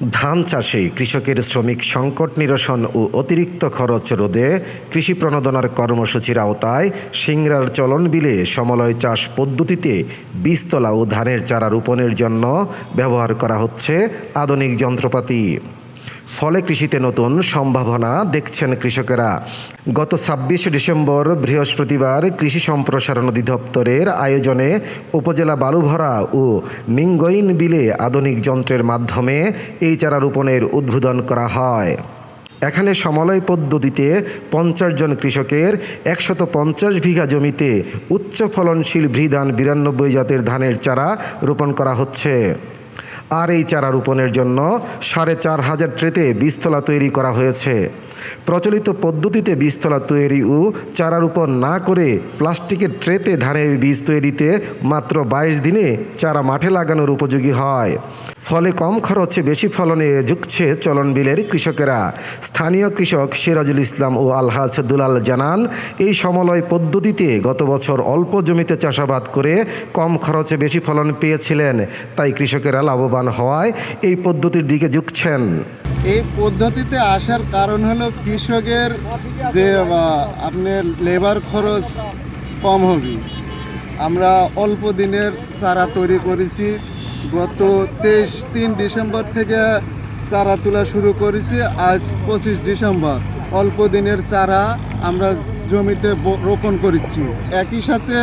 ধান চাষে কৃষকের শ্রমিক সংকট নিরসন ও অতিরিক্ত খরচ রোধে কৃষি প্রণোদনার কর্মসূচির আওতায় সিংড়ার চলন বিলে সমলয় চাষ পদ্ধতিতে বীজতলা ও ধানের চারা রোপণের জন্য ব্যবহার করা হচ্ছে আধুনিক যন্ত্রপাতি। ফলে কৃষিতে নতুন সম্ভাবনা দেখছেন কৃষকেরা। গত ছাব্বিশ ডিসেম্বর বৃহস্পতিবার কৃষি সম্প্রসারণ অধিদপ্তরের আয়োজনে উপজেলা বালুভরা ও নিঙ্গইন বিলে আধুনিক যন্ত্রের মাধ্যমে এই চারা রোপণের উদ্বোধন করা হয়। এখানে সমলয় পদ্ধতিতে পঞ্চাশ জন কৃষকের একশত পঞ্চাশ বিঘা জমিতে উচ্চ ফলনশীল ভৃধান বিরানব্বই জাতের ধানের চারা রোপণ করা হচ্ছে। আর এই চারা রোপণের জন্য সাড়ে চার হাজার ট্রেতে বীজতলা তৈরি করা হয়েছে। প্রচলিত পদ্ধতিতে বীজতলা তৈরি ও চারা রোপণ না করে প্লাস্টিকের ট্রেতে ধানের বীজ তৈরিতে মাত্র বাইশ দিনে চারা মাঠে লাগানোর উপযোগী হয়। ফলে কম খরচে বেশি ফলনে ঝুঁকছে চলন বিলের কৃষকেরা। স্থানীয় কৃষক সিরাজুল ইসলাম ও আলহাজ দুলাল জানান, এই সমলয় পদ্ধতিতে গত বছর অল্প জমিতে চাষাবাদ করে কম খরচে বেশি ফলন পেয়েছিলেন, তাই কৃষকেরা লাভবান হওয়ায় এই পদ্ধতির দিকে ঝুঁকছেন। এই পদ্ধতিতে আসার কারণ হলো কৃষকের যে আপনার লেবার খরচ কম হবে। আমরা অল্প দিনের চারা তৈরি করেছি। গত তেইশ তিন ডিসেম্বর থেকে চারা তোলা শুরু করেছি। আজ পঁচিশ ডিসেম্বর। অল্প দিনের চারা আমরা জমিতে রোপণ করেছি। একই সাথে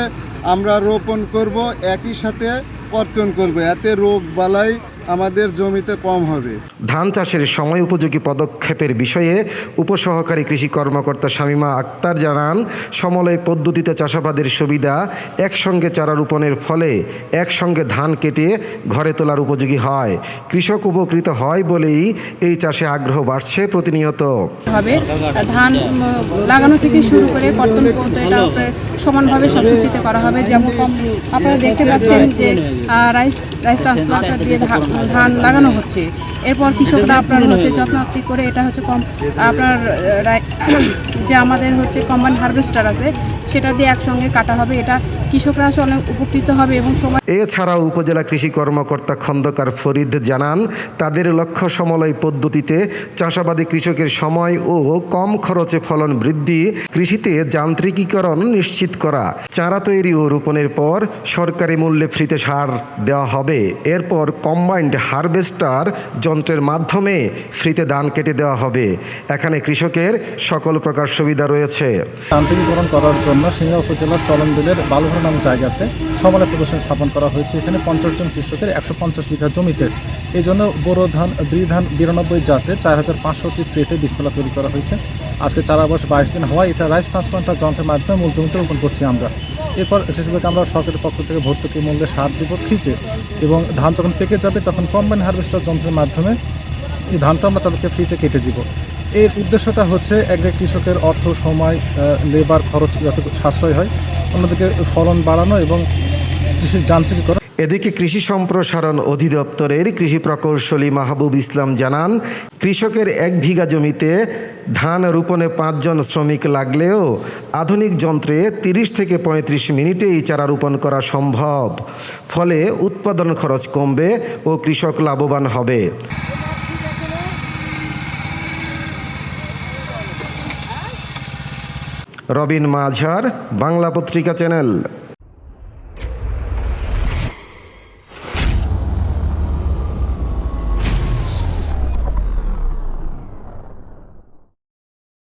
আমরা রোপণ করব, একই সাথে কর্তন করব। এতে রোগ বালাই আমাদের জমিতে কম হবে। ধান চাষের সময় উপযোগী পদক্ষেপের বিষয়ে উপসহকারী কৃষি কর্মকর্তা শামীমা আক্তার জানান সমলয় পদ্ধতিতে চাষাবাদের সুবিধা একসঙ্গে চারা রোপণের ফলে একসঙ্গে ধান কেটে ঘরে তোলার উপযোগী হয়। কৃষক উপকৃত হয় বলেই এই চাষে আগ্রহ বাড়ছে প্রতিনিয়ত। হবে। ধান লাগানো থেকে শুরু করে কর্তন পর্যন্ত এটা সমানভাবে সবকিছুতে করা হবে, যেমন কম আপনারা দেখতে পাচ্ছেন যে রাইস রাইস ট্রান্সপ্লান্টার দিয়ে ধান লাগানো হচ্ছে। এরপর কৃষকরা আপনার হচ্ছে যত্নার্থী করে এটা হচ্ছে কম, আপনার যে আমাদের হচ্ছে কম্বাইন হারভেস্টার আছে, সেটা দিয়ে একসঙ্গে কাটা হবে। এটা কৃষকরা আসলে অনেক উপকৃত হবে এবং সময় এছাড়াও উপজেলা কৃষি কর্মকর্তা খন্দকার ফরিদ জানান, তাদের লক্ষ্য সমলয় পদ্ধতিতে চাষাবাদী কৃষকের সময় ও কম খরচে ফলন বৃদ্ধি, কৃষিতে যান্ত্রিকীকরণ নিশ্চিত করা, চারা তৈরি ও রোপণের পর সরকারি মূল্যে ফ্রিতে সার দেওয়া হবে। এরপর কম্বাইন্ড হারভেস্টার যন্ত্রের মাধ্যমে ফ্রিতে ধান কেটে দেওয়া হবে। এখানে কৃষকের সকল প্রকার সুবিধা রয়েছে। যান্ত্রিকীকরণ করার জন্য সিংড়া উপজেলার চলনবিলের বালুঘর নামক জায়গাতে সমলে প্রদর্শনী স্থাপন করা হয়েছে। এখানে পঞ্চাশ জন কৃষকের একশো পঞ্চাশ বিঘা জমিতে। এই জন্য বোরো ধান ব্রি ধান বিরানব্বই জাতে চার হাজার পাঁচশোটি ট্রেতে বিস্তলা তৈরি করা হয়েছে। আজকে চারা বয়স বাইশ দিন হওয়ায় এটা রাইস ট্রান্সপ্লান্টার যন্ত্রের মাধ্যমে মূল জমিতে রোপণ করছি আমরা। এরপর কৃষকদেরকে আমরা সরকারের পক্ষ থেকে ভর্তুকি মূল্যে সার দিব ফ্রিতে এবং ধান যখন পেকে যাবে তখন কম্বাইন হারভেস্টার যন্ত্রের মাধ্যমে এই ধানটা আমরা তাদেরকে ফ্রিতে কেটে দিব। এর উদ্দেশ্যটা হচ্ছে একদিকে কৃষকের অর্থ, সময় লেবার খরচ যাতে সাশ্রয় হয়, অন্যদিকে ফলন বাড়ানো এবং কৃষির যান্ত্রিকীকরণ এদিকে কৃষি সম্প্রসারণ অধিদপ্তরের কৃষি প্রকৌশলী মাহবুব ইসলাম জানান, কৃষকের এক বিঘা জমিতে ধান রোপণে পাঁচজন শ্রমিক লাগলেও আধুনিক যন্ত্রে তিরিশ থেকে পঁয়ত্রিশ মিনিটেই চারা রোপণ করা সম্ভব। ফলে উৎপাদন খরচ কমবে ও কৃষক লাভবান হবে। রবিন মাঝার, বাংলা পত্রিকা চ্যানেল।